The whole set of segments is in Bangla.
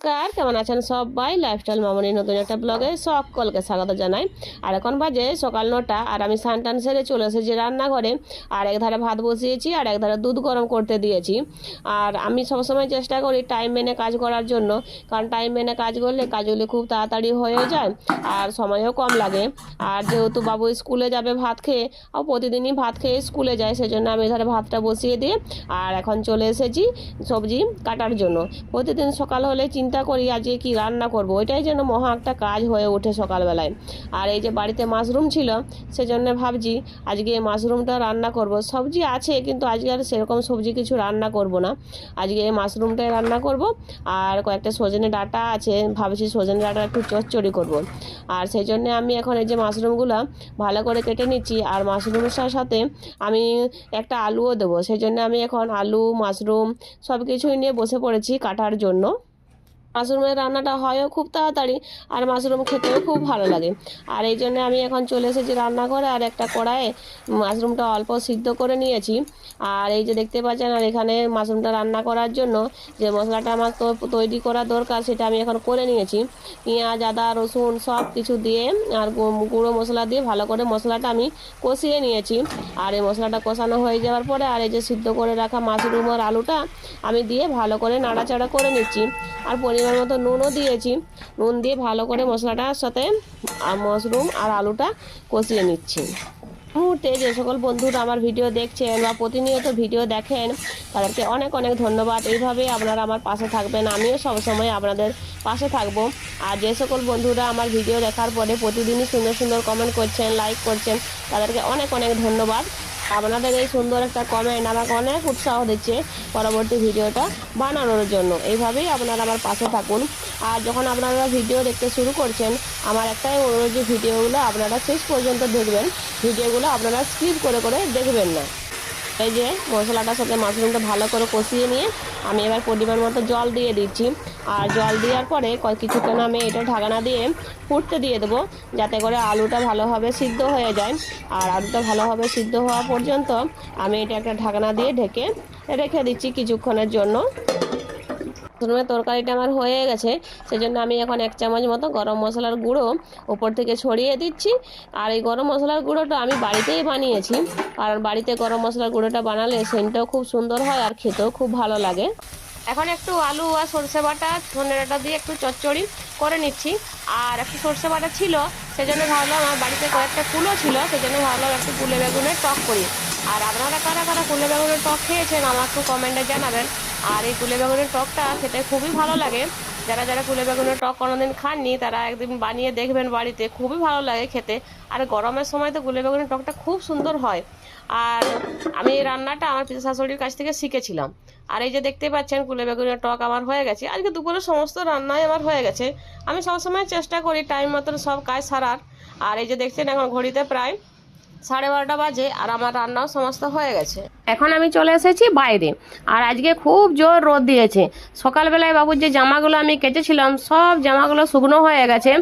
নমস্কার, কেমন আছেন সবাই? লাইফস্টাইল মামনি নতুন একটা ব্লগে সকলকে স্বাগত জানাই। আর এখন বাজে সকাল নটা, আর আমি স্নান টান সেরে চলে এসেছি রান্নাঘরে। আর এক ধারে ভাত বসিয়েছি, আর এক ধারে দুধ গরম করতে দিয়েছি। আর আমি সবসময় চেষ্টা করি টাইম মেনে কাজ করার জন্য, কারণ টাইম মেনে কাজ করলে কাজগুলি খুব তাড়াতাড়ি হয়ে যায়, আর সময়ও কম লাগে। আর যেহেতু বাবু স্কুলে যাবে ভাত খেয়ে আর প্রতিদিনই ভাত খেয়ে স্কুলে যায়, সেজন্য আমি এধারে ভাতটা বসিয়ে দিয়ে, আর এখন চলে এসেছি সবজি কাটার জন্য। প্রতিদিন সকাল হলে চিন্তা করি আজকে কি রান্না করব, ওইটাই যেন মহা একটা কাজ হয়ে ওঠে সকালবেলায়। আর এই যে বাড়িতে মাশরুম ছিল, সেজন্য ভাবছি আজকে এই মাশরুমটা রান্না করব। সবজি আছে, কিন্তু আজকে আর সেরকম সবজি কিছু রান্না করব না। আজকে এই মাশরুমটাই রান্না করব, আর কয়েকটা সজনে ডাটা আছে, ভাবছি সজনে ডাটা একটু চচ্চড়ি করব। আর সেই জন্য আমি এখন এই যে মাশরুমগুলো ভালো করে কেটে নিচ্ছি, আর মাশরুমের সাথে সাথে আমি একটা আলুও দেবো। সেই জন্য আমি এখন আলু, মাশরুম সব কিছুই নিয়ে বসে পড়েছি কাটার জন্য। মাশরুমের রান্নাটা হয়ও খুব তাড়াতাড়ি আর মাশরুম খেতেও খুব ভালো লাগে। আর এই জন্য আমি এখন চলে এসেছি রান্নাঘরে আর একটা কড়াইয়ে মাশরুমটা অল্প সিদ্ধ করে নিয়েছি। আর এই যে দেখতে পাচ্ছেন, আর এখানে মাশরুমটা রান্না করার জন্য যে মশলাটা আমার তো তৈরি করা দরকার সেটা আমি এখন করে নিয়েছি। পেঁয়াজ, আদা, রসুন সব কিছু দিয়ে আর গুঁড়ো মশলা দিয়ে ভালো করে মশলাটা আমি কষিয়ে নিয়েছি। আর এই মশলাটা কষানো হয়ে যাওয়ার পরে আর এই যে সিদ্ধ করে রাখা মাশরুম আর আলুটা আমি দিয়ে ভালো করে নাড়াচাড়া করে নিচ্ছি। আর পরিমাণ মতো নুনও দিয়েছি। নুন দিয়ে ভালো করে মশলাটার সাথে মাশরুম আর আলুটা কষিয়ে নিচ্ছি। মুহূর্তে যে সকল বন্ধুরা আমার ভিডিও দেখছেন বা প্রতিনিয়ত ভিডিও দেখেন, তাদেরকে অনেক অনেক ধন্যবাদ। এইভাবেই আপনারা আমার পাশে থাকবেন, আমিও সবসময় আপনাদের পাশে থাকব। আর যে সকল বন্ধুরা আমার ভিডিও দেখার পরে প্রতিদিনই সুন্দর সুন্দর কমেন্ট করছেন লাইক করছেন, তাদেরকে অনেক অনেক ধন্যবাদ। আপনাদের এই সুন্দর একটা কমেন্ট আমাকে অনেক উৎসাহ দিচ্ছে পরবর্তী ভিডিওটা বানানোর জন্য। এইভাবেই আপনারা আমার পাশে থাকুন। আর যখন আপনারা ভিডিও দেখতে শুরু করছেন, আমার একটাই অনুরোধ যে ভিডিওগুলো আপনারা শেষ পর্যন্ত দেখবেন। ভিডিওগুলো আপনারা স্কিপ করে করে দেখবেন না। এই যে মশলাটার সাথে মাশরুমটা ভালো করে কষিয়ে নিয়ে আমি এবার পরিমাণ মতো জল দিয়ে দিচ্ছি। আর জল দেওয়ার পরে কিছুক্ষণ আমি এটা ঢাকনা দিয়ে ফুটতে দিয়ে দেবো, যাতে করে আলুটা ভালোভাবে সিদ্ধ হয়ে যায়। আর আলুটা ভালোভাবে সিদ্ধ হওয়া পর্যন্ত আমি এটা একটা ঢাকনা দিয়ে ঢেকে রেখে দিচ্ছি কিছুক্ষণের জন্য। মাশরুমের তরকারিটা আমার হয়ে গেছে, সেজন্য আমি এখন এক চামচ মতো গরম মশলার গুঁড়ো ওপর থেকে ছড়িয়ে দিচ্ছি। আর এই গরম মশলার গুঁড়োটা আমি বাড়িতেই বানিয়েছি, কারণ বাড়িতে গরম মশলার গুঁড়োটা বানালে সেন্টটাও খুব সুন্দর হয় আর খেতেও খুব ভালো লাগে। এখন একটু আলু আর সর্ষে বাটা, ধনে ডাটা দিয়ে একটু চচ্চড়ি করে নিচ্ছি। আর একটু সর্ষে বাটা ছিল, সেজন্য ভাবলাম আমার বাড়িতে কয়েকটা কুলো ছিল, সেজন্য ভাবলাম একটু কুলে বেগুনের টক করি। আর আপনারা কারা কারা কুলে বেগুনের টক খেয়েছেন আমার একটু কমেন্টে জানাবেন। আর এই কুলে বেগুনের টকটা খেতে খুবই ভালো লাগে। যারা যারা কুলে বেগুনের টক কোনোদিন খাননি, তারা একদিন বানিয়ে দেখবেন বাড়িতে। খুবই ভালো লাগে খেতে। আর গরমের সময় তো কুলে বেগুনের টকটা খুব সুন্দর হয়। আর আমি এই রান্নাটা আমার পিতা শাশুড়ির কাছ থেকে শিখেছিলাম। আর এই যে দেখতে পাচ্ছেন, কুলে বেগুনের টক আমার হয়ে গেছে। আজকে দুপুরে সমস্ত রান্নাই আমার হয়ে গেছে। আমি সবসময় চেষ্টা করি, টাইম মতন সব কাজ সারার। আর এই যে দেখছেন, এখন ঘড়িতে প্রায় সাড়ে বারোটা বাজে আর আমার রান্নাও সমস্ত হয়ে গেছে। এখন আমি চলে এসেছি বাইরে। আর আজকে খুব জোর রোদ দিয়েছে। সকালবেলায় বাবুর যে জামাগুলো আমি কেচেছিলাম, সব জামাগুলো শুকনো হয়ে গেছে।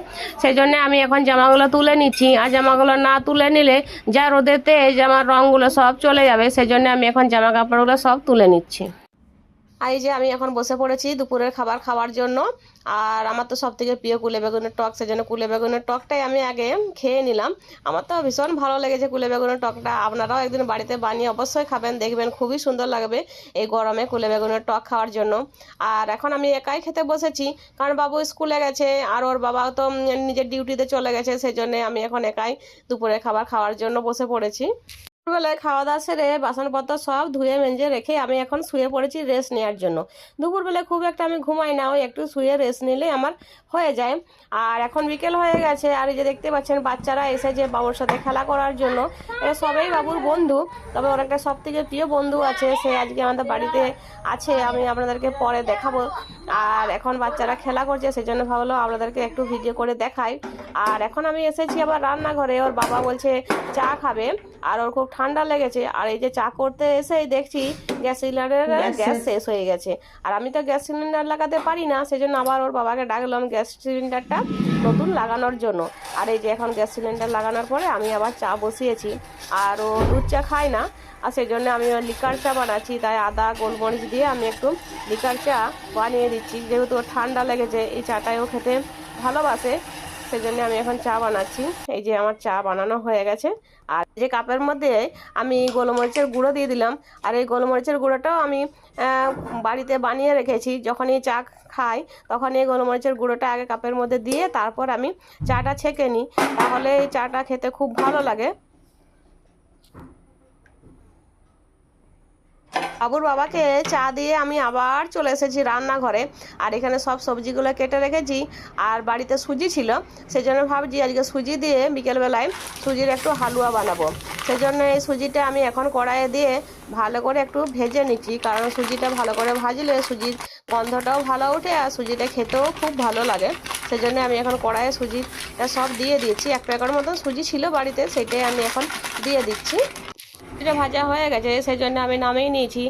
সেই জন্য আমি এখন জামাগুলো তুলে নিচ্ছি। আর জামাগুলো না তুলে নিলে যা রোদেতে জামার রঙগুলো সব চলে যাবে। সেই জন্য আমি এখন জামা কাপড়গুলো সব তুলে নিচ্ছি। আর এই যে আমি এখন বসে পড়েছি দুপুরের খাবার খাওয়ার জন্য। আর আমার তো সব থেকে প্রিয় কুলে বেগুনের টক, সেজন্য কুলে বেগুনের টকটাই আমি আগে খেয়ে নিলাম। আমার তো ভীষণ ভালো লেগেছে কুলে বেগুনের টকটা। আপনারাও একদিন বাড়িতে বানিয়ে অবশ্যই খাবেন, দেখবেন খুবই সুন্দর লাগবে এই গরমে কুলে বেগুনের টক খাওয়ার জন্য। আর এখন আমি একাই খেতে বসেছি, কারণ বাবু স্কুলে গেছে, আর ওর বাবাও তো নিজের ডিউটিতে চলে গেছে সেই জন্য আমি এখন একাই দুপুরে খাবার খাওয়ার জন্য বসে পড়েছি। দুপুরবেলায় খাওয়া দাওয়া সেরে বাসনপত্র সব ধুয়ে মেঞ্জে রেখে আমি এখন শুয়ে পড়েছি রেস্ট নেওয়ার জন্য। দুপুরবেলায় খুব একটা আমি ঘুমাই না, ওই একটু শুয়ে রেস্ট নিলে আমার হয়ে যায়। আর এখন বিকেল হয়ে গেছে, আর এই যে দেখতে পাচ্ছেন বাচ্চারা এসেছে বাবুর সাথে খেলা করার জন্য, এরা সবাই বাবুর বন্ধু। তবে ওর একটা সব থেকে প্রিয় বন্ধু আছে, সে আজকে আমাদের বাড়িতে আছে, আমি আপনাদেরকে পরে দেখাবো। আর এখন বাচ্চারা খেলা করছে সেই জন্য ভাবলো আপনাদেরকে একটু ভিডিও করে দেখাই। আর এখন আমি এসেছি আবার রান্নাঘরে, ওর বাবা বলছে চা খাবে, আর ওর খুব ঠান্ডা লেগেছে আর এই যে চা করতে এসেই দেখছি গ্যাস সিলিন্ডারের গ্যাস শেষ হয়ে গেছে। আর আমি তো গ্যাস সিলিন্ডার লাগাতে পারি না সেজন্য আবার ওর বাবাকে ডাকলাম গ্যাস সিলিন্ডারটা নতুন লাগানোর জন্য। আর এই যে এখন গ্যাস সিলিন্ডার লাগানোর পরে আমি আবার চা বসিয়েছি আর ও দুধ চা খায় না আর সেই জন্য আমি ওর লিকার চা বানাচ্ছি তাই আদা গোলমরিচ দিয়ে আমি একটু লিকার চা বানিয়ে দিচ্ছি। যেহেতু ওর ঠান্ডা লেগেছে এই চাটাও খেতে ভালোবাসে সেই জন্য আমি এখন চা বানাচ্ছি। এই যে আমার চা বানানো হয়ে গেছে। আর যে কাপের মধ্যে আমি গোলমরিচের গুঁড়ো দিয়ে দিলাম। আর এই গোলমরিচের গুঁড়োটাও আমি বাড়িতে বানিয়ে রেখেছি। যখনই চা খাই তখন এই গোলমরিচের গুঁড়োটা আগে কাপের মধ্যে দিয়ে তারপর আমি চাটা ছেঁকে নিই। তাহলে এই চাটা খেতে খুব ভালো লাগে। বাবুর বাবাকে চা দিয়ে আমি আবার চলে এসেছি রান্নাঘরে। আর এখানে সব সবজিগুলো কেটে রেখেছি। আর বাড়িতে সুজি ছিল সেই জন্য ভাবছি আজকে সুজি দিয়ে বিকেলবেলায় সুজির একটু হালুয়া বানাবো। সেই জন্য এই সুজিটা আমি এখন কড়াইয়ে দিয়ে ভালো করে একটু ভেজে নিচ্ছি, কারণ সুজিটা ভালো করে ভাজলে সুজির গন্ধটাও ভালো ওঠে আর সুজিটা খেতেও খুব ভালো লাগে। সেই জন্য আমি এখন কড়াইয়ে সুজিটা সব দিয়ে দিয়েছি। এক প্যাকেট মতন সুজি ছিল বাড়িতে, সেটাই আমি এখন দিয়ে দিচ্ছি। এটা ভাজা হয়ে গেছে সেই জন্য আমি নামিয়ে নিয়েছি।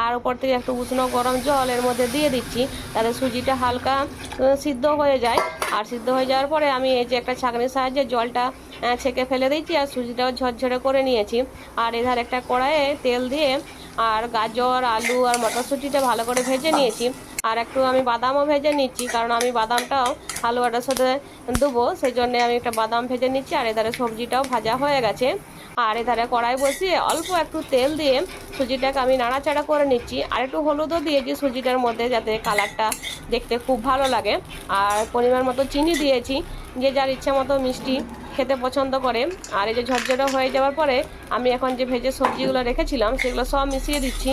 আর উপর থেকে একটু উষ্ণ গরম জল এর মধ্যে দিয়ে দিচ্ছি তাহলে সুজিটা হালকা সিদ্ধ হয়ে যায়। আর সিদ্ধ হয়ে যাওয়ার পরে আমি এই যে একটা ছাঁকনির সাহায্যে জলটা ছেঁকে ফেলে দিচ্ছি আর সুজিটাও ঝরঝরে করে নিয়েছি। আর এধার একটা কড়াইয়ে তেল দিয়ে আর গাজর, আলু আর মটরশুঁটিটা ভালো করে ভেজে নিয়েছি। আর একটু আমি বাদামও ভেজে নিচ্ছি, কারণ আমি বাদামটাও হালুয়াটার সাথে দেবো সেই জন্যে আমি একটা বাদাম ভেজে নিচ্ছি। আর এধারে সবজিটাও ভাজা হয়ে গেছে। আর এধারে কড়াই বসিয়ে অল্প একটু তেল দিয়ে সুজিটাকে আমি নাড়াচাড়া করে নিচ্ছি। আর একটু হলুদও দিয়েছি সুজিটার মধ্যে যাতে কালারটা দেখতে খুব ভালো লাগে। আর পরিমাণ মতো চিনি দিয়েছি, যে যার ইচ্ছা মতো মিষ্টি খেতে পছন্দ করে। আর এই যে ঝরঝরে হয়ে যাওয়ার পরে আমি এখন যে ভেজে সবজিগুলো রেখেছিলাম, সেগুলো সব মিশিয়ে দিচ্ছি।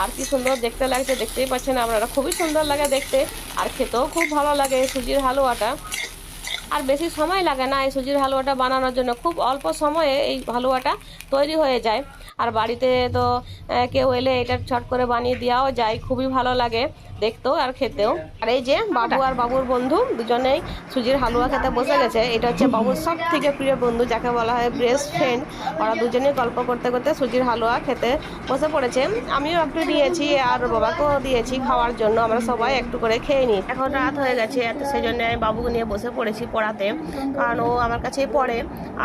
আর কি সুন্দর দেখতে লাগছে, দেখতেই পাচ্ছেন আপনারা। খুবই সুন্দর লাগে দেখতে, আর খেতেও খুব ভালো লাগে সুজির হালুয়াটা। আর বেশি সময় লাগে না এই সুজির হালুয়াটা বানানোর জন্য। খুব অল্প সময়ে এই হালুয়াটা তৈরি হয়ে যায়। আর বাড়িতে তো কেউ এলে এটা ছট করে বানিয়ে দেওয়াও যায়, খুবই ভালো লাগে। দেখতেও আর খেতেও। আর এই যে বাবু আর বাবুর বন্ধু দুজনেই সুজির হালুয়া খেতে বসে গেছে। এটা হচ্ছে বাবুর সব থেকে প্রিয় বন্ধু যাকে বলা হয় বেস্ট ফ্রেন্ড ওরা দুজনেই গল্প করতে করতে সুজির হালুয়া খেতে বসে পড়েছে। আমিও একটু নিয়েছি আর বাবাকেও দিয়েছি খাওয়ার জন্য। আমরা সবাই একটু করে খেয়ে নিই। এখন রাত হয়ে গেছে তো সেই জন্য আমি বাবুকে নিয়ে বসে পড়েছি পড়াতে। কারণ ও আমার কাছেই পড়ে।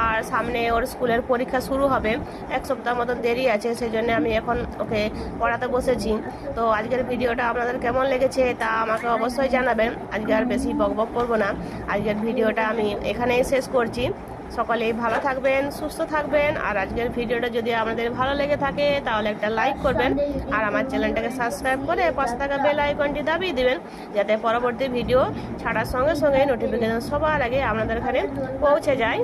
আর সামনে ওর স্কুলের পরীক্ষা শুরু হবে। এক সপ্তাহ মতো দেরি আছে সেই জন্য আমি এখন ওকে পড়াতে বসেছি। তো আজকের ভিডিওটা আপনাদের কেমন লেগেছে তা আমাকে অবশ্যই জানাবেন। আজকে আর বেশি বকবক করব না। আজকের ভিডিওটা আমি এখানেই শেষ করছি। সকলেই ভালো থাকবেন, সুস্থ থাকবেন। আর আজকের ভিডিওটা যদি আপনাদের ভালো লেগে থাকে, তাহলে একটা লাইক করবেন। আর আমার চ্যানেলটাকে সাবস্ক্রাইব করে পাশে থাকা বেল আইকনটি দাবিয়ে দিবেন, যাতে পরবর্তী ভিডিও ছাড়ার সঙ্গে সঙ্গে নোটিফিকেশন সবার আগে আপনাদের এখানে পৌঁছে যায়।